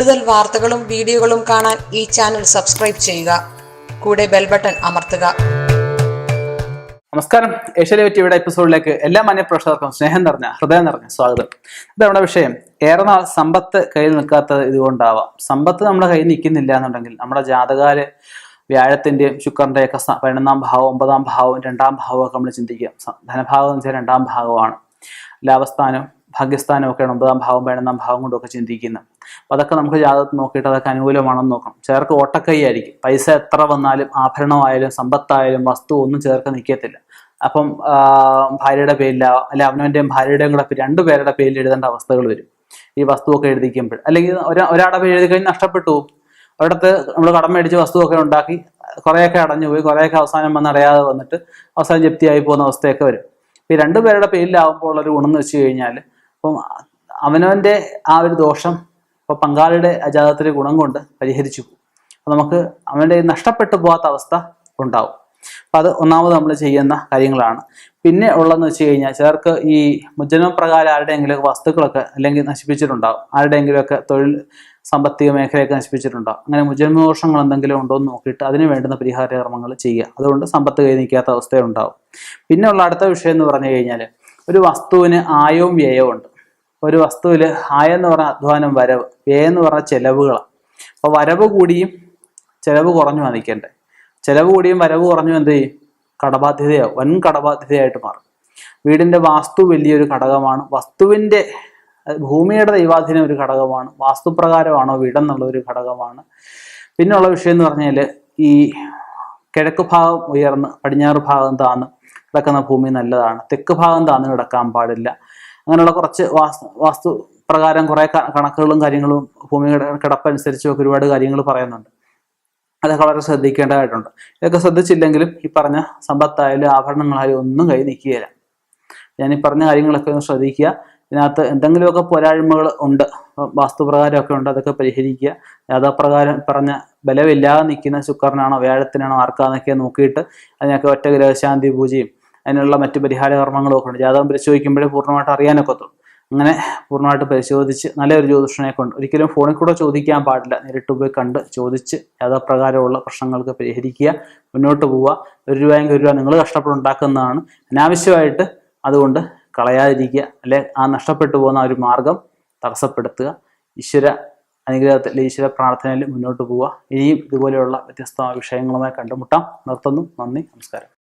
കൂടുതൽ വാർത്തകളും വീഡിയോകളും കാണാൻ ഈ ചാനൽ സബ്സ്ക്രൈബ് ചെയ്യുക. കൂടെ ബെൽ ബട്ടൺ അമർത്തുക. നമസ്കാരം. ഏഷ്യയിലെ പറ്റിയുടെ എപ്പിസോഡിലേക്ക് എല്ലാ മാന്യപ്രേക്ഷകർക്കും സ്നേഹം നിറഞ്ഞ ഹൃദയം നിറഞ്ഞ സ്വാഗതം. ഇത് നമ്മുടെ വിഷയം ഏറെ നാൾ സമ്പത്ത് കയ്യിൽ നിൽക്കാത്തത് ഇതുകൊണ്ടാവാം. സമ്പത്ത് നമ്മുടെ കയ്യിൽ നിൽക്കുന്നില്ല എന്നുണ്ടെങ്കിൽ നമ്മുടെ ജാതകാൽ വ്യാഴത്തിന്റെയും ശുക്രന്റെ ഒക്കെ സ- പതിനൊന്നാം ഭാവം ഒമ്പതാം ഭാവം രണ്ടാം ഒക്കെ നമ്മൾ ചിന്തിക്കുക. ധനഭാഗം എന്ന് വെച്ചാൽ രണ്ടാം ഭാഗമാണ്. ലാഭസ്ഥാനം ഭാഗ്യസ്ഥാനം ഒക്കെ ഒമ്പതാം ഭാവം പതിനൊന്നാം ഭാവം കൊണ്ടൊക്കെ ചിന്തിക്കുന്നത്. അപ്പൊ അതൊക്കെ നമുക്ക് ജാതകത്തിൽ നോക്കിയിട്ട് അതൊക്കെ അനുകൂലമാണെന്ന് നോക്കണം. ചേർക്ക് ഓട്ടക്കൈയായിരിക്കും. പൈസ എത്ര വന്നാലും ആഭരണമായാലും സമ്പത്തായാലും വസ്തു ഒന്നും ചേർക്ക് നിൽക്കത്തില്ല. അപ്പം ഭാര്യയുടെ പേരിലാവാം അല്ലെ അവനവന്റെയും ഭാര്യയുടെയും കൂടെ രണ്ടു പേരുടെ പേരിൽ എഴുതേണ്ട അവസ്ഥകൾ വരും. ഈ വസ്തുവൊക്കെ എഴുതിക്കുമ്പോൾ. അല്ലെങ്കിൽ ഒരാ ഒരാളുടെ പേര് എഴുതി കഴിഞ്ഞ് നഷ്ടപ്പെട്ടു ഒരിടത്ത് നമ്മൾ കടം മേടിച്ച് വസ്തുവൊക്കെ ഉണ്ടാക്കി കുറേയൊക്കെ അടഞ്ഞു പോയി കുറേയൊക്കെ അവസാനം വന്നടയാതെ വന്നിട്ട് അവസാനം ജപ്തിയായി പോകുന്ന അവസ്ഥയൊക്കെ വരും. ഈ രണ്ടു രണ്ടുപേരുടെ പേരിലാവുമ്പോൾ ഉള്ളൊരു ഗുണം എന്ന് വെച്ച് കഴിഞ്ഞാൽ അപ്പം അവനവന്റെ ആ ഒരു ദോഷം ഇപ്പൊ പങ്കാളിയുടെ അജാതത്തിലെ ഗുണം കൊണ്ട് പരിഹരിച്ചു. പോകും അപ്പൊ നമുക്ക് അവന്റെ നഷ്ടപ്പെട്ടു പോകാത്ത അവസ്ഥ ഉണ്ടാവും. അപ്പൊ അത് ഒന്നാമത് നമ്മൾ ചെയ്യുന്ന കാര്യങ്ങളാണ്. പിന്നെ ഉള്ളതെന്ന് വെച്ച് കഴിഞ്ഞാൽ ചിലർക്ക് ഈ മുജനപ്രകാരം ആരുടെയെങ്കിലും വസ്തുക്കളൊക്കെ അല്ലെങ്കിൽ നശിപ്പിച്ചിട്ടുണ്ടാവും. ആരുടെയെങ്കിലുമൊക്കെ തൊഴിൽ സാമ്പത്തിക മേഖലയൊക്കെ നശിപ്പിച്ചിട്ടുണ്ടാവും. അങ്ങനെ മുജന്മദോഷങ്ങൾ എന്തെങ്കിലും ഉണ്ടോ എന്ന് നോക്കിയിട്ട് അതിന് വേണ്ടുന്ന പരിഹാര കർമ്മങ്ങൾ ചെയ്യുക. അതുകൊണ്ട് സമ്പത്ത് കൈ നിൽക്കാത്ത അവസ്ഥയുണ്ടാവും. പിന്നെ ഉള്ള അടുത്ത വിഷയം എന്ന് പറഞ്ഞു കഴിഞ്ഞാൽ ഒരു വസ്തുവിന് ആയവും വ്യയവും ഉണ്ട് ഒരു വസ്തുവിൽ ആയ എന്ന് പറഞ്ഞ അധ്വാനം വരവ് വേ എന്ന് പറഞ്ഞ ചെലവുകളാണ് അപ്പോൾ വരവ് കൂടിയും ചെലവ് കുറഞ്ഞു നിൽക്കണ്ടേ. ചെലവ് കൂടിയും വരവ് കുറഞ്ഞു എന്ത് ചെയ്യും? കടബാധ്യതയാവും വൻ കടബാധ്യതയായിട്ട് മാറും. വീടിന്റെ വാസ്തു വലിയൊരു ഘടകമാണ്. വസ്തുവിന്റെ ഭൂമിയുടെ ദൈവാധീനം ഒരു ഘടകമാണ്. വാസ്തുപ്രകാരമാണോ വീടെന്നുള്ള ഒരു ഘടകമാണ്. പിന്നെയുള്ള വിഷയം എന്ന് പറഞ്ഞാൽ ഈ കിഴക്ക് ഭാഗം ഉയർന്ന് പടിഞ്ഞാറ് ഭാഗം താന്ന് കിടക്കുന്ന ഭൂമി നല്ലതാണ്. തെക്ക് ഭാഗം താന്ന് കിടക്കാൻ പാടില്ല. അങ്ങനെയുള്ള കുറച്ച് വാസ്തു വാസ്തു പ്രകാരം കുറെ കണക്കുകളും കാര്യങ്ങളും ഭൂമിയുടെ കിടപ്പനുസരിച്ചും ഒക്കെ ഒരുപാട് കാര്യങ്ങൾ പറയുന്നുണ്ട്. അതൊക്കെ വളരെ ശ്രദ്ധിക്കേണ്ടതായിട്ടുണ്ട്. ഇതൊക്കെ ശ്രദ്ധിച്ചില്ലെങ്കിലും ഈ പറഞ്ഞ സമ്പത്തായാലും ആഭരണങ്ങളായാലും ഒന്നും കൈ നിൽക്കുകയില്ല. ഞാൻ ഈ പറഞ്ഞ കാര്യങ്ങളൊക്കെ ഒന്ന് ശ്രദ്ധിക്കുക. ഇതിനകത്ത് എന്തെങ്കിലുമൊക്കെ പോരായ്മകൾ ഉണ്ട് വാസ്തുപ്രകാരമൊക്കെ ഉണ്ട് അതൊക്കെ പരിഹരിക്കുക. യാഥാപ്രകാരം പറഞ്ഞ ബലമില്ലാതെ നിൽക്കുന്ന ശുക്രനാണോ വ്യാഴത്തിനാണോ ആർക്കാന്നൊക്കെ നോക്കിയിട്ട് അതിനൊക്കെ ഒറ്റ ഗ്രഹശാന്തി പൂജയും അതിനുള്ള മറ്റു പരിഹാര കർമ്മങ്ങളൊക്കെ ഉണ്ട്. ജാതകം പരിശോധിക്കുമ്പോഴേ പൂർണമായിട്ട് അറിയാനൊക്കെ അങ്ങനെ പൂർണമായിട്ട് പരിശോധിച്ച് നല്ലൊരു ജ്യോതിഷനെ കൊണ്ട് ഒരിക്കലും ഫോണിൽ കൂടെ ചോദിക്കാൻ പാടില്ല. നേരിട്ട് പോയി കണ്ട് ചോദിച്ച് യാഥാപ്രകാരമുള്ള പ്രശ്നങ്ങൾക്ക് പരിഹരിക്കുക മുന്നോട്ട് പോവുക. ഒരു രൂപയെങ്കിൽ ഒരു രൂപ നിങ്ങൾ കഷ്ടപ്പെടുണ്ടാക്കുന്നതാണ് അനാവശ്യമായിട്ട് അതുകൊണ്ട് കളയാതിരിക്കുക. അല്ലെ ആ നഷ്ടപ്പെട്ടു പോകുന്ന ഒരു മാർഗം തടസ്സപ്പെടുത്തുക. ഈശ്വര അനുഗ്രഹത്തിൽ ഈശ്വര പ്രാർത്ഥനയിൽ മുന്നോട്ട് പോവുക. ഇനിയും ഇതുപോലെയുള്ള വ്യത്യസ്തമായ വിഷയങ്ങളുമായി കണ്ടുമുട്ടാം. നിർത്തുന്നു. നന്ദി. നമസ്കാരം.